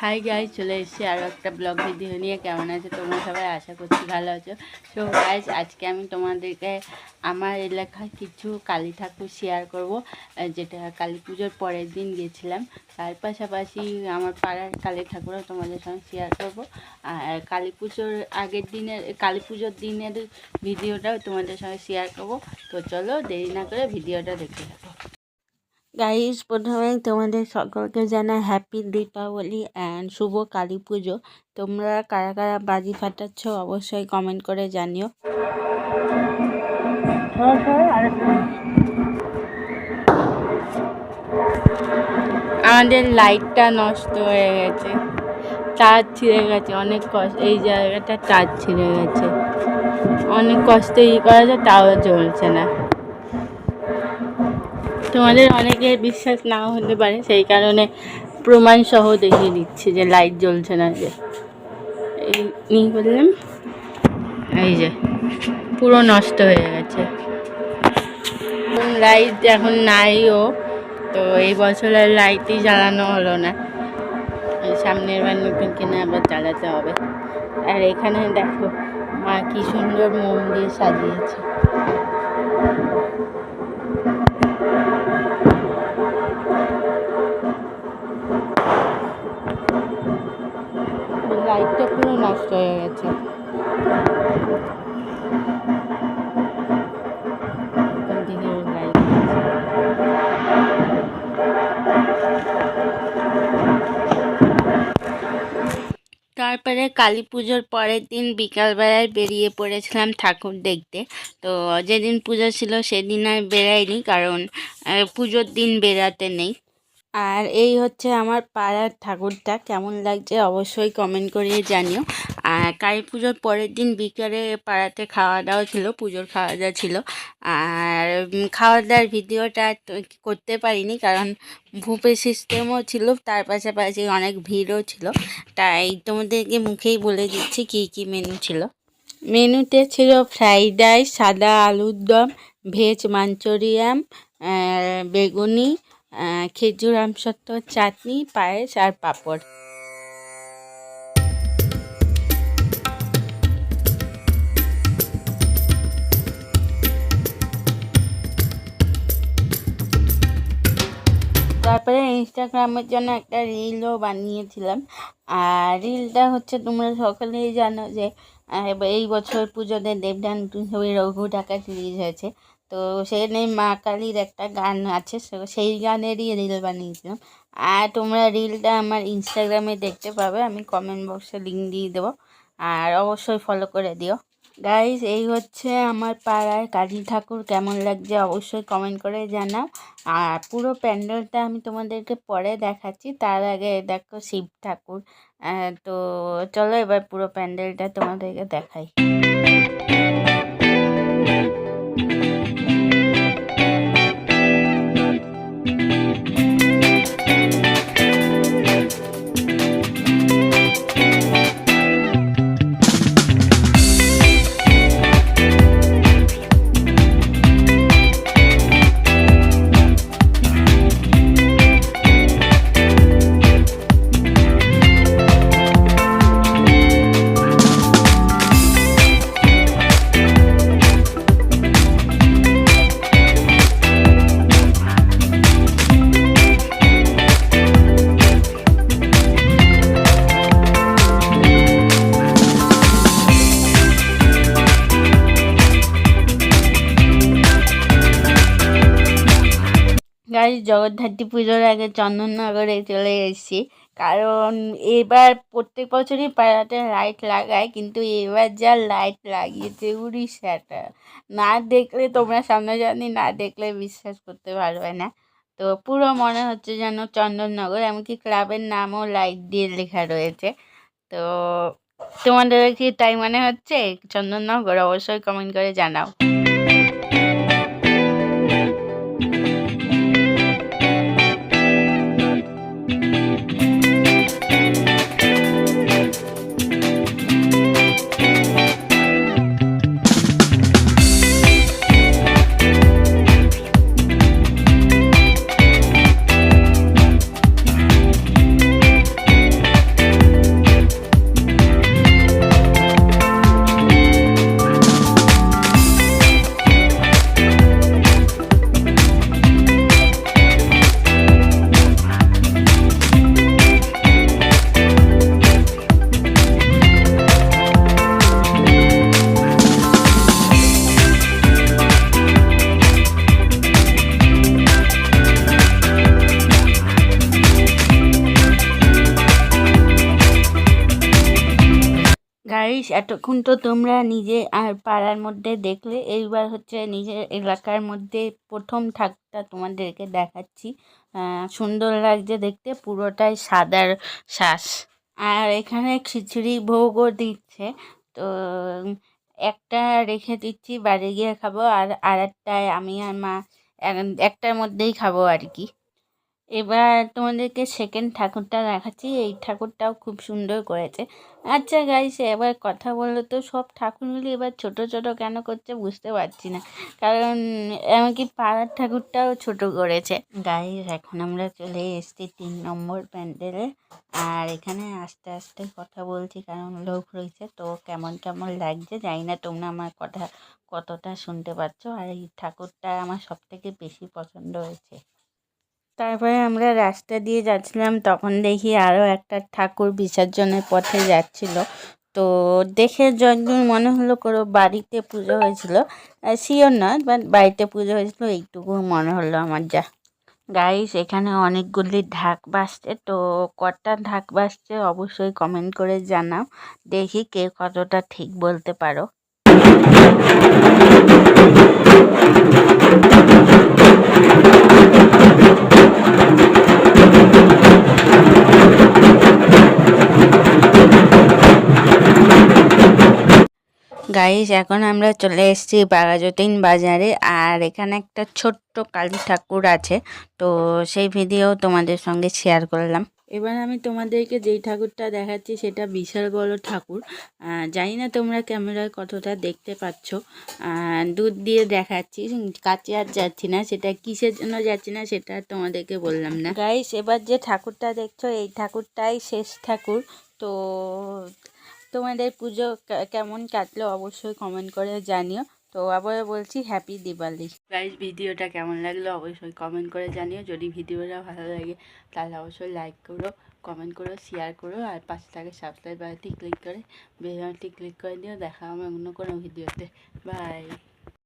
High গাই চলে এসেছি আরও একটা ব্লগ ভিডিও নিয়ে। কেমন আছে তোমরা সবাই? আশা করছি ভালো আছো। সো গাইজ আজকে আমি তোমাদেরকে আমার এলাকায় কিছু কালী ঠাকুর শেয়ার করব। যেটা কালী পুজোর পরের দিন গেছিলাম। তার পাশাপাশি আমার পাড়ার কালী ঠাকুরও তোমাদের সঙ্গে শেয়ার করব। আর কালী পুজোর আগের দিনের, কালী পুজোর দিনের ভিডিওটাও তোমাদের সঙ্গে শেয়ার করব। তো চলো দেরি না করে ভিডিওটা দেখে থাকো গাইস প্রথমে তোমাদের সকলকে জানা হ্যাপি দীপাবলি অ্যান্ড শুভ কালী পুজো। তোমরা কারা কারা বাজি ফাটাচ্ছ অবশ্যই কমেন্ট করে জানিও। আমাদের লাইটটা নষ্ট হয়ে গেছে। চার্জ ছিঁড়ে গেছে, অনেক কষ্ট, এই জায়গাটা চার্জ ছিঁড়ে গেছে। অনেক কষ্ট ই করা যায়, তাও চলছে না। তোমাদের অনেকের বিশ্বাস নাও হতে পারে, সেই কারণে প্রমাণ সহ দেখিয়ে দিচ্ছি যে লাইট জ্বলছে না যে। এই বললাম, এই যে, পুরো নষ্ট হয়ে গেছে। লাইট এখন নাইও, তো এই বছরের লাইটই জ্বালানো হলো না। সামনের বার নতুন কিনে আবার জ্বালাতে হবে। আর এখানে দেখো, মা কি সুন্দর মোম দিয়ে সাজিয়েছে। নষ্ট হয়ে গেছে। তারপরে কালী পুজোর পরের দিন বিকালবেলায় বেরিয়ে পড়েছিলাম ঠাকুর দেখতে। তো যেদিন পুজো ছিল সেদিন আর বেরাইনি, কারণ পুজোর দিন বেরাতে নেই। আর এই হচ্ছে আমার পাড়ার ঠাকুরটা, কেমন লাগছে অবশ্যই কমেন্ট করে জানিও। আর কালী পুজোর পরের দিন বিকালে পাড়াতে খাওয়া দাওয়া ছিল, পুজোর খাওয়া দাওয়া ছিল। আর খাওয়া দাওয়ার ভিডিওটা করতে পারিনি কারণ বুফে সিস্টেমও ছিল, তার পাশাপাশি অনেক ভিড়ও ছিল। তাই তোমাদেরকে মুখেই বলে দিচ্ছি কী কী মেনু ছিল। মেনুতে ছিল ফ্রাইড রাইস সাদা আলুর দম ভেজ মাঞ্চুরিয়ান বেগুনি খেজুর আমসত্ত্ব চাটনি, পায়েস আর পাঁপড়। তারপরে ইনস্টাগ্রামের জন্য একটা রিলও বানিয়েছিলাম। আর রিলটা হচ্ছে, তোমরা সকলেই জানো যে এই বছর পুজোতে দেবদান ছবি রঘু ডাকাত সিরিজ হয়েছে। তো সেখানে মা কালীর একটা গান আছে সেই গানেরই রিল বানিয়েছিলাম। আর তোমরা রিলটা আমার ইনস্টাগ্রামে দেখতে পাবে, আমি কমেন্ট বক্সে লিঙ্ক দিয়ে দেবো। আর অবশ্যই ফলো করে দিও। গাইজ এই হচ্ছে আমার পাড়ায় কালী ঠাকুর, কেমন লাগছে অবশ্যই কমেন্ট করে জানাও। আর পুরো প্যান্ডেলটা আমি তোমাদেরকে পরে দেখাচ্ছি, তার আগে দেখো শিব ঠাকুর। তো চলো এবার পুরো প্যান্ডেলটা তোমাদেরকে দেখাই। Bye. জগদ্ধাত্রী পুজোর আগে চন্দননগরে চলে এসেছি। কারণ এবার প্রত্যেক বছরই পাড়াতে লাইট লাগায়, কিন্তু এবার যা লাইট লাগিয়েছে উড়িষ্যাটা, না দেখলে তোমরা সামনাসামনি না দেখলে বিশ্বাস করতে পারবে না। তো পুরো মনে হচ্ছে যেন চন্দননগর, এমনকি ক্লাবের নামও লাইট দিয়ে লেখা রয়েছে। তো তোমাদের কি তাই মনে হচ্ছে? চন্দননগর অবশ্যই কমেন্ট করে জানাও। এতক্ষণ তো তোমরা নিজে আর পাড়ার মধ্যে দেখলে, এইবার হচ্ছে নিজের এলাকার মধ্যে প্রথম ঠাকুরটা তোমাদেরকে দেখাচ্ছি। সুন্দর লাগছে দেখতে, পুরোটাই সাদার শ্বাস আর এখানে খিচুড়ি ভোগও দিচ্ছে। তো, একটা রেখে দিচ্ছি, বাড়ি গিয়ে খাব, আর আরেকটায় আমি আর মা একটার মধ্যেই খাব আর কি। এবার তোমাদেরকে সেকেন্ড ঠাকুরটা দেখাচ্ছি। এই ঠাকুরটাও খুব সুন্দর করেছে। আচ্ছা গাইস এবার কথা বলল তো, সব ঠাকুরগুলি এবার ছোট ছোট কেন করছে বুঝতে পারছি না। কারণ এমনকি পাড়ার ঠাকুরটাও ছোট করেছে। গাইস এখন আমরা চলে এসেছি তিন নম্বর প্যান্ডেলে আর এখানে আস্তে আস্তে কথা বলছি, কারণ লোক রয়েছে, তো কেমন কেমন লাগছে জানি না। তোমরা আমার কথা কতটা শুনতে পাচ্ছ? আর এই ঠাকুরটা আমার সব থেকে বেশি পছন্দ হয়েছে। তারপরে আমরা রাস্তা দিয়ে যাচ্ছিলাম, তখন দেখি আরও একটা ঠাকুর বিসর্জনের পথে যাচ্ছিল। তো দেখে যতদূর মনে হলো কোনো বাড়িতে পুজো হয়েছিল। শিওর নয় বাট বাড়িতে পুজো হয়েছিল, এইটুকু মনে হলো আমার যা। গাইস এখানে অনেকগুলি ঢাক বাজছে, তো কটা ঢাক বাজছে অবশ্যই কমেন্ট করে জানাও। দেখি কে কতটা ঠিক বলতে পারো। গাইস এখন আমরা চলে এসেছি বাঘাযতীন বাজারে। আর এখানে একটা ছোট্ট কালী ঠাকুর আছে। তো সেই ভিডিও তোমাদের সঙ্গে শেয়ার করলাম। এবার আমি তোমাদেরকে যেই ঠাকুরটা দেখাচ্ছি, সেটা বিশাল বড় ঠাকুর। জানি না তোমরা ক্যামেরায় কতটা দেখতে পাচ্ছ। দুধ দিয়ে দেখাচ্ছি। কাছে আর যাচ্ছি না। সেটা কিসের জন্য যাচ্ছি না, সেটা তোমাদেরকে বললাম না। গাইস এবার যে ঠাকুরটা দেখছ, এই ঠাকুরটাই শেষ ঠাকুর। তো তোমাদের পুজো কেমন কাটলো অবশ্যই কমেন্ট করে জানিও। তো আবার বলছি হ্যাপি দিওয়ালি গাইজ ভিডিওটা কেমন লাগল অবশ্যই কমেন্ট করে জানিও। যদি ভিডিওটা ভালো লাগে, তাহলে অবশ্যই লাইক করো কমেন্ট করো শেয়ার করো, আর পাশে থাকে সাবস্ক্রাইব বাটনটি ক্লিক করে বেল বাটনটি ক্লিক করে দিও। দেখা হবে অন্য কোনো ভিডিওতে। বাই